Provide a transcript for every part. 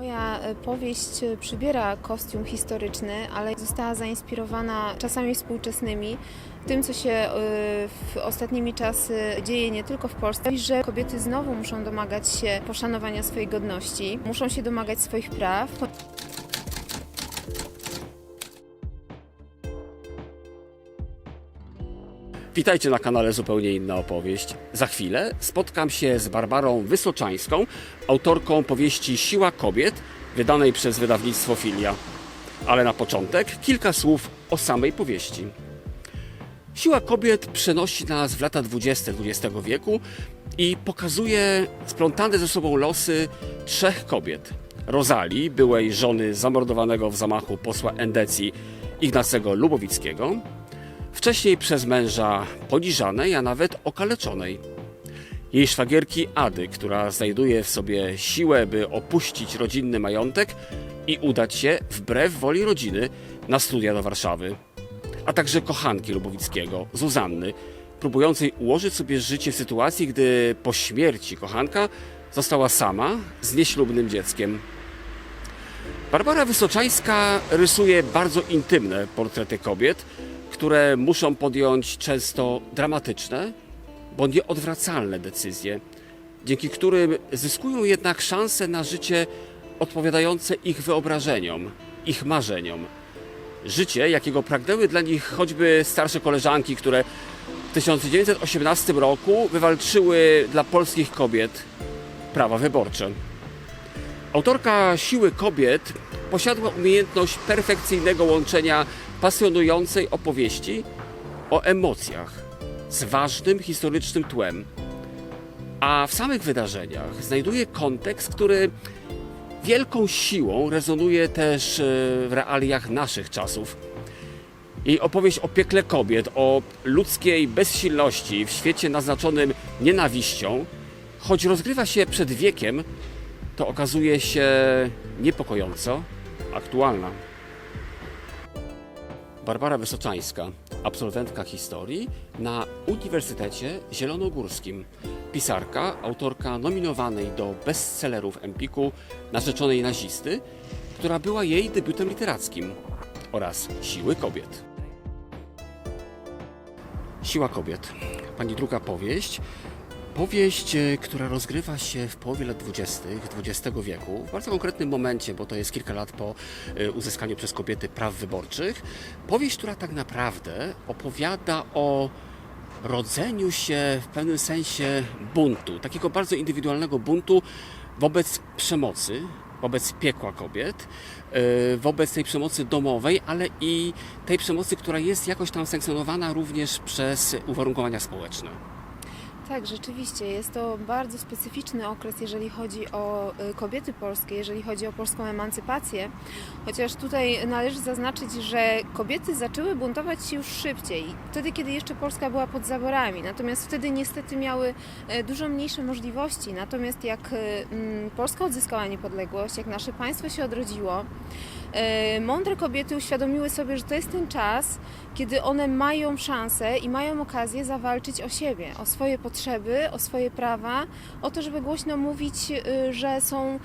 Moja e, powieść e, przybiera kostium historyczny, ale została zainspirowana czasami współczesnymi, tym co się e, w ostatnimi czasy dzieje nie tylko w Polsce, że kobiety znowu muszą domagać się poszanowania swojej godności, muszą się domagać swoich praw. Witajcie na kanale Zupełnie Inna Opowieść. Za chwilę spotkam się z Barbarą Wysoczańską, autorką powieści Siła Kobiet, wydanej przez wydawnictwo Filia. Ale na początek kilka słów o samej powieści. Siła kobiet przenosi nas w lata 20 XX wieku i pokazuje splątane ze sobą losy trzech kobiet. Rozali, byłej żony zamordowanego w zamachu posła Endecji Ignacego Lubowickiego, wcześniej przez męża poniżanej, a nawet okaleczonej. Jej szwagierki Ady, która znajduje w sobie siłę, by opuścić rodzinny majątek i udać się, wbrew woli rodziny, na studia do Warszawy. A także kochanki Lubowickiego, Zuzanny, próbującej ułożyć sobie życie w sytuacji, gdy po śmierci kochanka została sama z nieślubnym dzieckiem. Barbara Wysoczańska rysuje bardzo intymne portrety kobiet, które muszą podjąć często dramatyczne, bo nieodwracalne decyzje, dzięki którym zyskują jednak szansę na życie odpowiadające ich wyobrażeniom, ich marzeniom. Życie, jakiego pragnęły dla nich choćby starsze koleżanki, które w 1918 roku wywalczyły dla polskich kobiet prawa wyborcze. Autorka Siły Kobiet posiadła umiejętność perfekcyjnego łączenia pasjonującej opowieści o emocjach z ważnym historycznym tłem, a w samych wydarzeniach znajduje kontekst, który wielką siłą rezonuje też e, w realiach naszych czasów. Jej opowieść o piekle kobiet, o ludzkiej bezsilności w świecie naznaczonym nienawiścią, choć rozgrywa się przed wiekiem, to okazuje się niepokojąco aktualna. Barbara Wysoczańska, absolwentka historii na Uniwersytecie Zielonogórskim. Pisarka, autorka nominowanej do bestsellerów Empiku Narzeczonej nazisty, która była jej debiutem literackim oraz Siły kobiet. Siła kobiet. Pani druga powieść. Powieść, e, która rozgrywa się w połowie lat 20. XX wieku, w bardzo konkretnym momencie, bo to jest kilka lat po e, uzyskaniu przez kobiety praw wyborczych. Powieść, która tak naprawdę opowiada o rodzeniu się w pewnym sensie buntu, takiego bardzo indywidualnego buntu wobec przemocy, wobec piekła kobiet, e, wobec tej przemocy domowej, ale i tej przemocy, która jest jakoś tam sankcjonowana również przez uwarunkowania społeczne. Tak, rzeczywiście jest to bardzo specyficzny okres, jeżeli chodzi o y, kobiety polskie, jeżeli chodzi o polską emancypację. Chociaż tutaj należy zaznaczyć, że kobiety zaczęły buntować się już szybciej, wtedy kiedy jeszcze Polska była pod zaborami. Natomiast wtedy niestety miały e, dużo mniejsze możliwości. Natomiast jak e, mm, Polska odzyskała niepodległość, jak nasze państwo się odrodziło, mądre kobiety uświadomiły sobie, że to jest ten czas, kiedy one mają szansę i mają okazję zawalczyć o siebie, o swoje potrzeby, o swoje prawa, o to, żeby głośno mówić, y, że są y,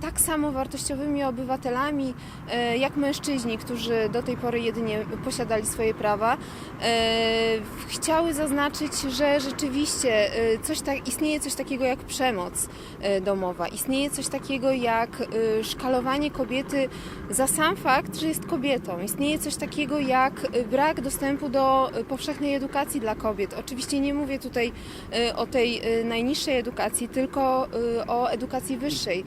tak samo wartościowymi obywatelami jak mężczyźni, którzy do tej pory jedynie posiadali swoje prawa. Chciały zaznaczyć, że rzeczywiście coś tak, istnieje coś takiego jak przemoc domowa, istnieje coś takiego jak szkalowanie kobiety za sam fakt, że jest kobietą. Istnieje coś takiego jak y, brak dostępu do y, powszechnej edukacji dla kobiet. Oczywiście nie mówię tutaj y, o tej najniższej edukacji, tylko o edukacji wyższej,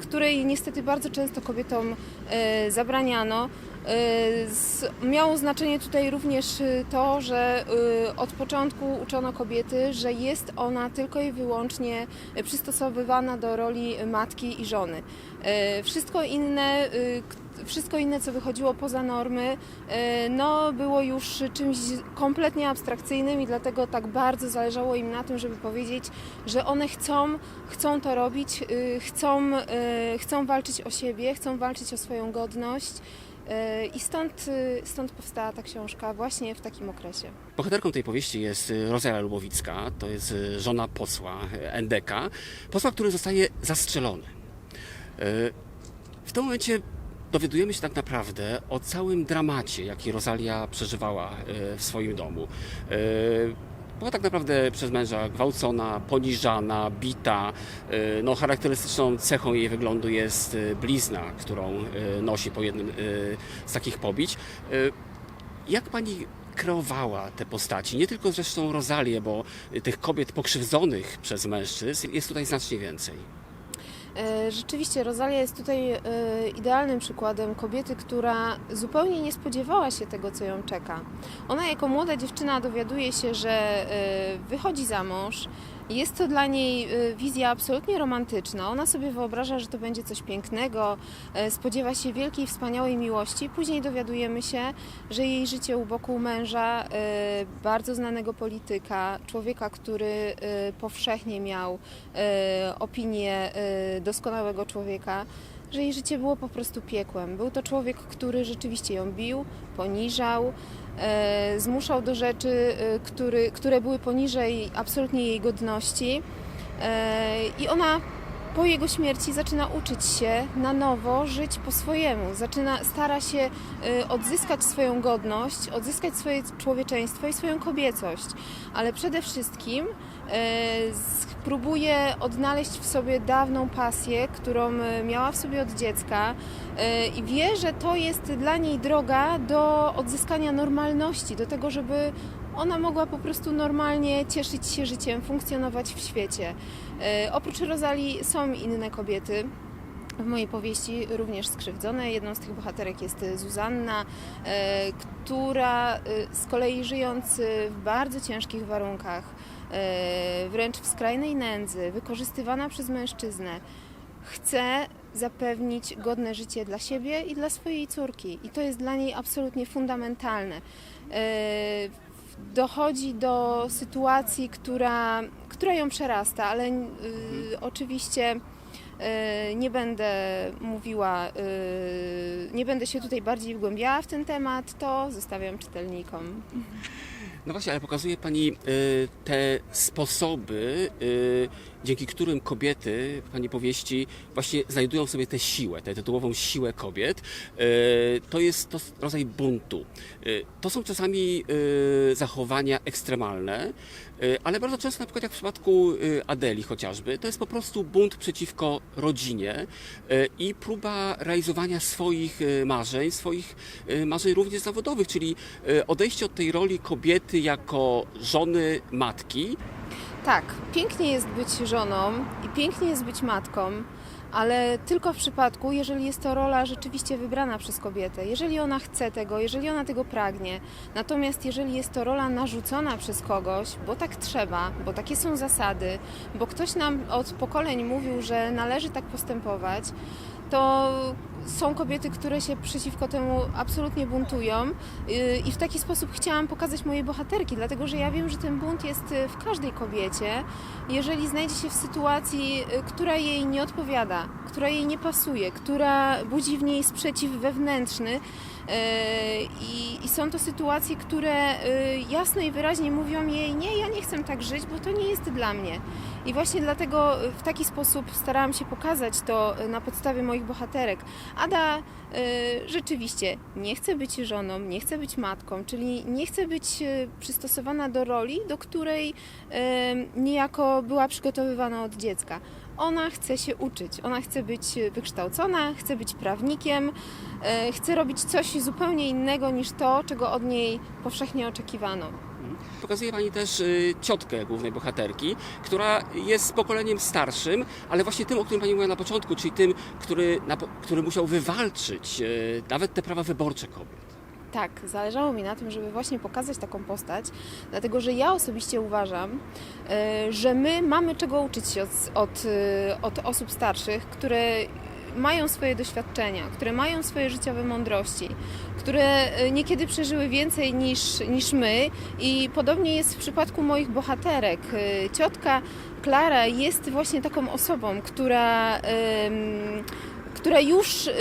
której niestety bardzo często kobietom zabraniano. Y, Miało znaczenie tutaj również y, to, że y, od początku uczono kobiety, że jest ona tylko i wyłącznie przystosowywana do roli matki i żony. Wszystko inne, wszystko inne, co wychodziło poza normy, no, było już czymś kompletnie abstrakcyjnym i dlatego tak bardzo zależało im na tym, żeby powiedzieć, że one chcą, chcą to robić, chcą, chcą walczyć o siebie, chcą walczyć o swoją godność. I stąd, y, stąd powstała ta książka właśnie w takim okresie. Bohaterką tej powieści jest y, Rozela Lubowicka, to jest y, żona posła NDK, posła, który zostaje zastrzelony. W tym momencie dowiadujemy się tak naprawdę o całym dramacie, jaki Rosalia przeżywała w swoim domu. Była tak naprawdę przez męża gwałcona, poniżana, bita. E, No, charakterystyczną cechą jej wyglądu jest e, blizna, którą e, nosi po jednym z takich pobić. Jak pani kreowała te postaci? Nie tylko zresztą Rozalię, bo tych kobiet pokrzywdzonych przez mężczyzn jest tutaj znacznie więcej. E, Rzeczywiście, Rosalia jest tutaj e, idealnym przykładem kobiety, która zupełnie nie spodziewała się tego, co ją czeka. Ona jako młoda dziewczyna dowiaduje się, że e, wychodzi za mąż. Jest to dla niej e, wizja absolutnie romantyczna. Ona sobie wyobraża, że to będzie coś pięknego, e, spodziewa się wielkiej, wspaniałej miłości. Później dowiadujemy się, że jej życie u boku męża, e, bardzo znanego polityka, człowieka, który powszechnie miał opinię doskonałego człowieka, że jej życie było po prostu piekłem. Był to człowiek, który rzeczywiście ją bił, poniżał, e, zmuszał do rzeczy, e, który, które były poniżej absolutnie jej godności. E, I ona po jego śmierci zaczyna uczyć się na nowo żyć po swojemu. Zaczyna, stara się e, odzyskać swoją godność, odzyskać swoje człowieczeństwo i swoją kobiecość, ale przede wszystkim z- próbuje odnaleźć w sobie dawną pasję, którą e, miała w sobie od dziecka i wie, że to jest dla niej droga do odzyskania normalności, do tego, żeby ona mogła po prostu normalnie cieszyć się życiem, funkcjonować w świecie. E, Oprócz Rozali są inne kobiety. W mojej powieści również skrzywdzone. Jedną z tych bohaterek jest Zuzanna, e, która e, z kolei żyjąc e, w bardzo ciężkich warunkach, e, wręcz w skrajnej nędzy, wykorzystywana przez mężczyznę, chce zapewnić godne życie dla siebie i dla swojej córki. I to jest dla niej absolutnie fundamentalne. Dochodzi do sytuacji, która, która ją przerasta, ale y, oczywiście y, nie będę mówiła, y, nie będę się tutaj bardziej wgłębiała w ten temat, to zostawiam czytelnikom. No właśnie, ale pokazuje Pani y, te sposoby, y, dzięki którym kobiety w Pani powieści właśnie znajdują sobie tę siłę, tę tytułową siłę kobiet. Y, to jest to rodzaj buntu. To są czasami zachowania ekstremalne, ale bardzo często, na przykład jak w przypadku Adeli chociażby, to jest po prostu bunt przeciwko rodzinie i próba realizowania swoich marzeń, swoich marzeń również zawodowych, czyli odejście od tej roli kobiety jako żony, matki, Tak, pięknie jest być żoną i pięknie jest być matką, ale tylko w przypadku, jeżeli jest to rola rzeczywiście wybrana przez kobietę, jeżeli ona chce tego, jeżeli ona tego pragnie. Natomiast jeżeli jest to rola narzucona przez kogoś, bo tak trzeba, bo takie są zasady, bo ktoś nam od pokoleń mówił, że należy tak postępować, to są kobiety, które się przeciwko temu absolutnie buntują. Yy, i w taki sposób chciałam pokazać moje bohaterki, dlatego że ja wiem, że ten bunt jest y, w każdej kobiecie, jeżeli znajdzie się w sytuacji, y, która jej nie odpowiada, która jej nie pasuje, która budzi w niej sprzeciw wewnętrzny. Yy, I, są to sytuacje, które y, jasno i wyraźnie mówią jej: Nie, ja nie chcę tak żyć, bo to nie jest dla mnie. I właśnie dlatego y, w taki sposób starałam się pokazać to na podstawie moich bohaterek. Ada rzeczywiście nie chce być żoną, nie chce być matką, czyli nie chce być przystosowana do roli, do której niejako była przygotowywana od dziecka. Ona chce się uczyć, ona chce być wykształcona, chce być prawnikiem, y, chce robić coś zupełnie innego niż to, czego od niej powszechnie oczekiwano. Pokazuje Pani też y, ciotkę głównej bohaterki, która jest pokoleniem starszym, ale właśnie tym, o którym Pani mówiła na początku, czyli tym, który, który musiał wywalczyć y, nawet te prawa wyborcze kobiet. Tak, zależało mi na tym, żeby właśnie pokazać taką postać, dlatego że ja osobiście uważam, e, że my mamy czego uczyć się od, od, e, od osób starszych, które mają swoje doświadczenia, które mają swoje życiowe mądrości, które e, niekiedy przeżyły więcej niż, niż my i podobnie jest w przypadku moich bohaterek. Ciotka Klara jest właśnie taką osobą, która em, która już y,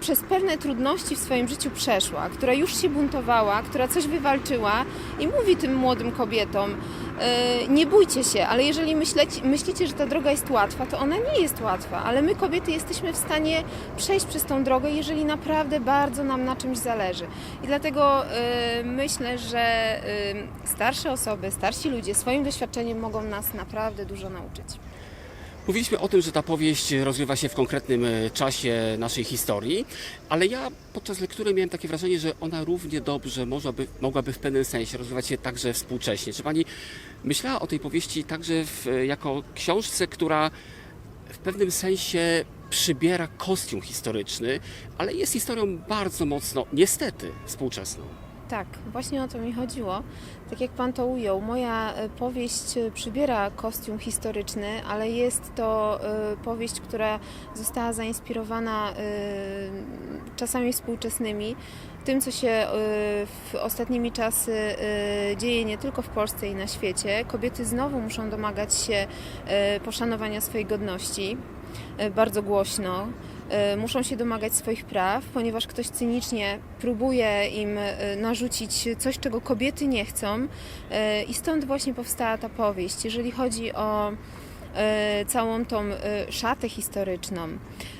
przez pewne trudności w swoim życiu przeszła, która już się buntowała, która coś wywalczyła i mówi tym młodym kobietom, y, nie bójcie się, ale jeżeli myśleć, myślicie, że ta droga jest łatwa, to ona nie jest łatwa, ale my kobiety jesteśmy w stanie przejść przez tą drogę, jeżeli naprawdę bardzo nam na czymś zależy. I dlatego e, myślę, że e, starsze osoby, starsi ludzie swoim doświadczeniem mogą nas naprawdę dużo nauczyć. Mówiliśmy o tym, że ta powieść rozgrywa się w konkretnym e, czasie naszej historii, ale ja podczas lektury miałem takie wrażenie, że ona równie dobrze mogłaby, mogłaby w pewnym sensie rozgrywać się także współcześnie. Czy pani myślała o tej powieści także w, jako książce, która w pewnym sensie przybiera kostium historyczny, ale jest historią bardzo mocno, niestety, współczesną? Tak, właśnie o to mi chodziło. Tak jak Pan to ujął, moja e, powieść e, przybiera kostium historyczny, ale jest to e, powieść, która została zainspirowana czasami współczesnymi, tym, co się w ostatnimi czasy dzieje nie tylko w Polsce i na świecie. Kobiety znowu muszą domagać się poszanowania swojej godności bardzo głośno e, muszą się domagać swoich praw, ponieważ ktoś cynicznie próbuje im e, narzucić coś, czego kobiety nie chcą. E, I stąd właśnie powstała ta powieść. Jeżeli chodzi o e, całą tą e, szatę historyczną,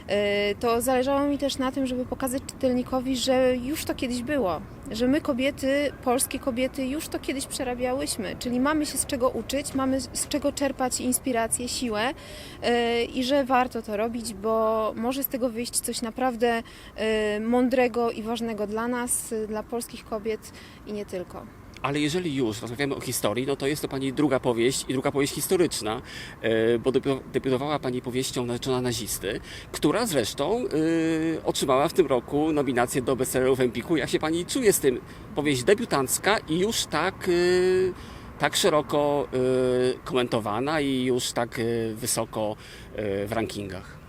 e, to zależało mi też na tym, żeby pokazać czytelnikowi, że już to kiedyś było, że my kobiety, polskie kobiety, już to kiedyś przerabiałyśmy, czyli mamy się z czego uczyć, mamy z czego czerpać inspirację, siłę e, i że warto to robić, bo może z tego wyjść coś naprawdę e, mądrego i ważnego dla nas, e, dla polskich kobiet i nie tylko. Ale jeżeli już rozmawiamy o historii, no to jest to Pani druga powieść i druga powieść historyczna, e, bo debiu- debiutowała Pani powieścią Narzeczona nazisty, która zresztą e, otrzymała w tym roku nominację do bestsellerów Empiku. Jak się Pani czuje z tym? Powieść debiutancka i już tak, e, tak szeroko komentowana i już tak wysoko w rankingach.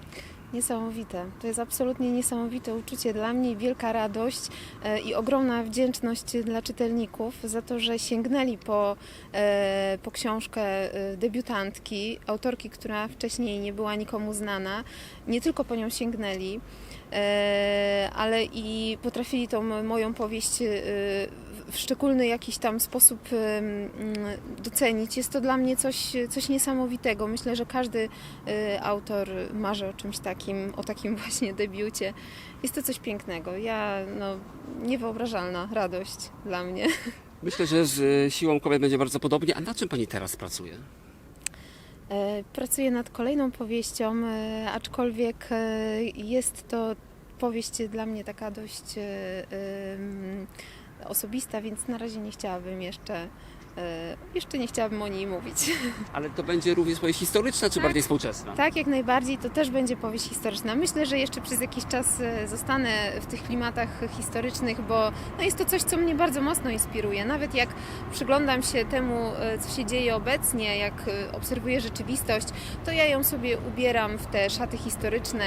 Niesamowite. To jest absolutnie niesamowite uczucie dla mnie, wielka radość e, i ogromna wdzięczność dla czytelników za to, że sięgnęli po, e, po książkę e, debiutantki, autorki, która wcześniej nie była nikomu znana. Nie tylko po nią sięgnęli, ale i potrafili tą moją powieść w szczególny jakiś tam sposób docenić. Jest to dla mnie coś, coś niesamowitego. Myślę, że każdy y, autor marzy o czymś takim, o takim właśnie debiucie. Jest to coś pięknego. Ja, no, niewyobrażalna radość dla mnie. Myślę, że z e, siłą kobiet będzie bardzo podobnie. A na czym Pani teraz pracuje? E, Pracuję nad kolejną powieścią, e, aczkolwiek e, jest to powieść dla mnie taka dość osobista, więc na razie nie chciałabym jeszcze, e, jeszcze nie chciałabym o niej mówić. Ale to będzie również powieść historyczna, czy Tak. bardziej współczesna? Tak, jak najbardziej. To też będzie powieść historyczna. Myślę, że jeszcze przez jakiś czas e, zostanę w tych klimatach historycznych, bo no jest to coś, co mnie bardzo mocno inspiruje. Nawet jak przyglądam się temu, e, co się dzieje obecnie, jak obserwuję rzeczywistość, to ja ją sobie ubieram w te szaty historyczne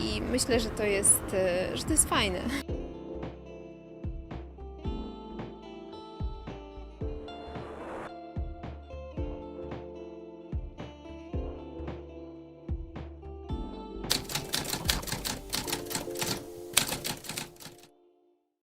i myślę, że to jest, że to jest fajne.